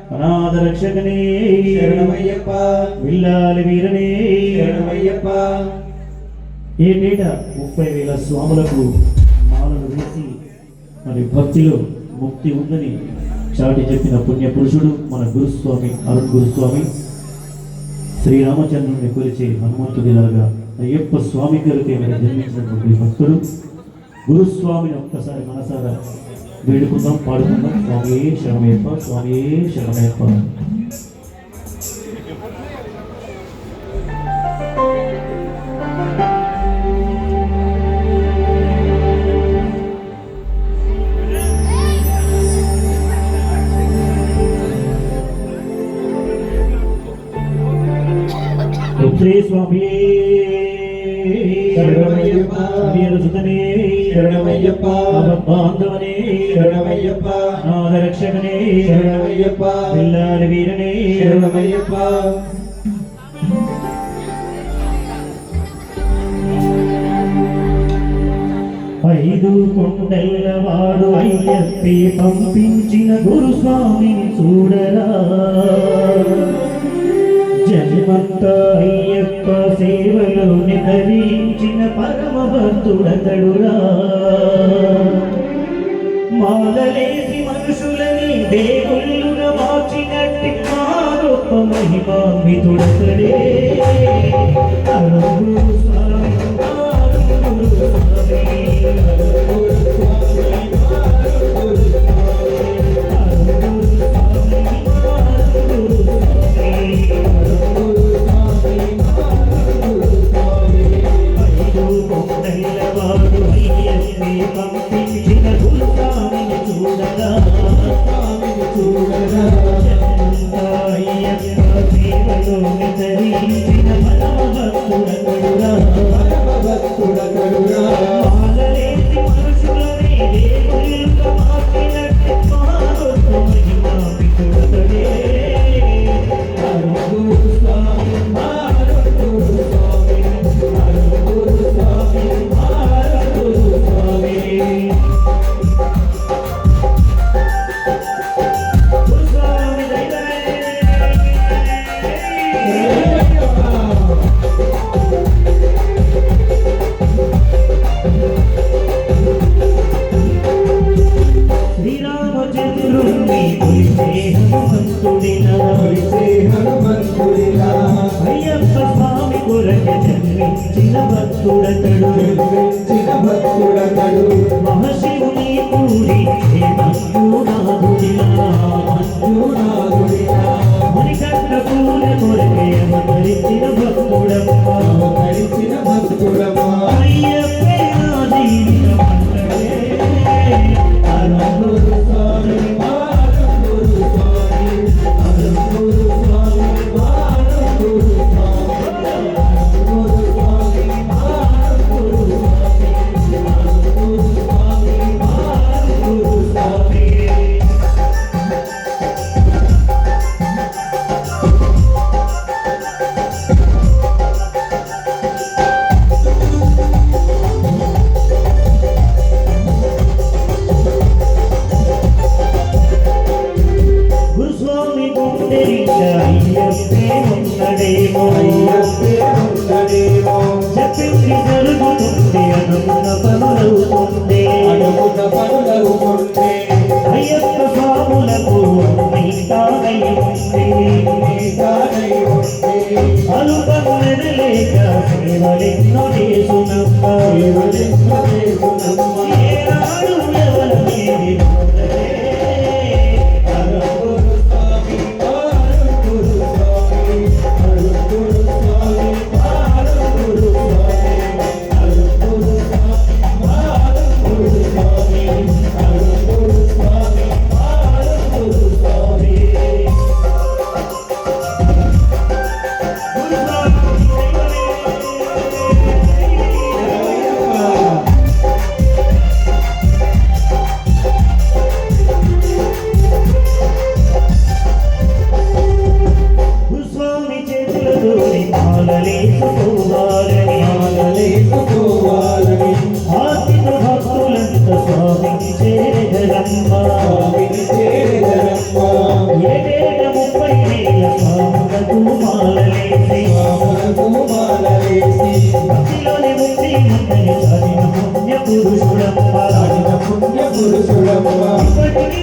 అనాథ రక్షకనే శరణమయ్యప్ప. విల్లాలి వీరనే. శరణమయ్యప్ప. ఏటేటా ముప్పై వేల స్వాములకు మాలలు వేసి మరి భక్తిలో ముక్తి ఉందని చాటి చెప్పిన పుణ్య పురుషుడు మన గురుస్వామి అరుణ్ గురుస్వామి. శ్రీరామచంద్రుని కొలిచే హనుమంతుడిలాగా అయ్యప్ప స్వామి కొరికే మీద జన్మించినటువంటి భక్తుడు. గురుస్వామిని ఒక్కసారి మనసారా. వేడుకుందాం పాడుకుందాం. స్వామి శరణమయ్యప్ప స్వామి శరణమయ్యప్ప. శ్రీ స్వామి. వీరసుతనే శరణమయ్యప్ప బాంధవనే శరణమయ్యప్ప నాద రక్షకనే శరణమయ్యప్ప పిల్లాడి వీరనే శరణమయ్యప్ప ఐదు కొండల వాడు అయ్యప్పి పంపించిన గురుస్వామిని చూడరా జన్మంతా అయ్యప్ప సేవలో నిధరించిన పరమ భక్తుడతడురా మాలలేసి మనుషులని దేవుళ్ళుగా మార్చినట్టి మా గొప్ప మహిమాన్వితుడతడే హనుమంతుడినా. హనుమంతుడిలా అయ్యప్ప స్వామి కొరక జన్మించిన భక్తుడతడు. చిన్న భక్తుడతడు. మహశివుని పూరి మంజునాథుడిలా మంజునాథుడిలా మణికంఠ చెప్పింది జరుగుతుంది అనుకున్న పనులవుతుంది ఆలలేసుకోవాలని ఆలలేసుకోవాలని ఆత్మ భక్తులంత స్వామిని చేరగలమ్మ. స్వామిని చేరగలమ్మ. ఏడేట ముప్పై వేల స్వాములకు మాలలేసి స్వాములకు మాలలేసి భక్తిలోని ఉంది ముందని సాధిన పుణ్య పురుషుడమ్మ సాధిన పుణ్య పురుషుడమ్మ ఇప్పటికి